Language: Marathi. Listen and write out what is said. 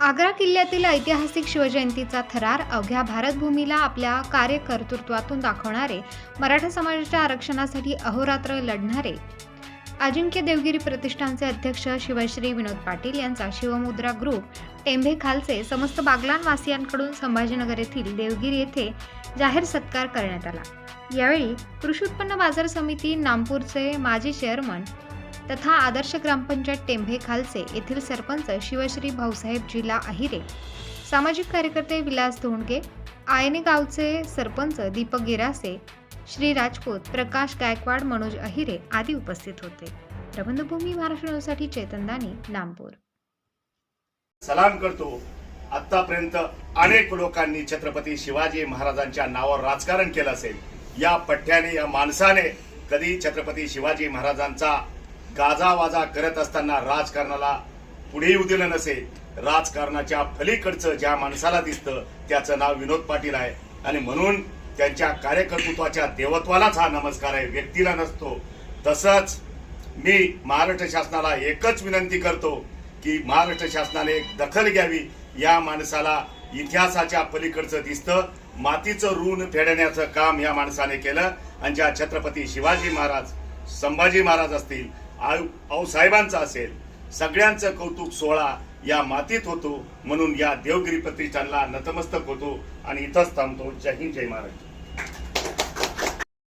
आग्रा किल्ल्यातील ऐतिहासिक शिवजयंतीचा थरार अवघ्या भारतभूमीला आपल्या कार्यकर्तृत्वातून दाखवणारे मराठा समाजाच्या आरक्षणासाठी अहोरात्र लढणारे. अजिंक्य देवगिरी प्रतिष्ठानचे अध्यक्ष शिवश्री विनोद पाटील यांचा शिवमुद्रा ग्रुप टेंभे खालचे समस्त बागलानवासियांकडून संभाजीनगर येथील देवगिरी येथे जाहीर सत्कार करण्यात आला. यावेळी कृषी उत्पन्न बाजार समिती नामपूरचे माजी चेअरमन तथा आदर्श ग्रामपंचायत टेंभे खालसे येथील सरपंच शिवश्री भाऊसाहेब जिला अहिरे सामाजिक कार्यकर्ते विलास धोंडगे आयने गावचे सरपंच दीपक गिरासे श्री राजपूत प्रकाश गायकवाड मनोज अहिरे आदी उपस्थित होते. प्रबंधभूमी महाराष्ट्रासाठी चेतन दानी नामपूर. सलाम करतो आतापर्यंत अनेक लोकांनी छत्रपती शिवाजी महाराजांच्या नावावर राजकारण केलं असेल. या पठ्याने या माणसाने कधी छत्रपती शिवाजी महाराजांचा गाजावाजा करत असताना राजकारणाला पुढे येऊ दिलं नसेल राजकारणाच्या फलीकडचं ज्या माणसाला दिसतं त्याचं नाव विनोद पाटील आहे. आणि म्हणून त्यांच्या कार्यकर्तृत्वाच्या देवत्वालाच हा नमस्कार आहे. व्यक्तीला नसतो. तसंच मी महाराष्ट्र शासनाला एकच विनंती करतो की महाराष्ट्र शासनाने एक दखल घ्यावी. या माणसाला इतिहासाच्या पलीकडचं दिसतं. मातीचं ऋण फेडण्याचं काम या माणसाने केलं. आणि ज्या छत्रपती शिवाजी महाराज संभाजी महाराज असतील आऊ साहेबांचा असेल. सगळ्यांचं कौतुक सोहळा या मातीत होतो म्हणून या देवगिरी प्रतिष्ठानला नतमस्तक होतो आणि इथंच थांबतो. जय हिंद जय महाराज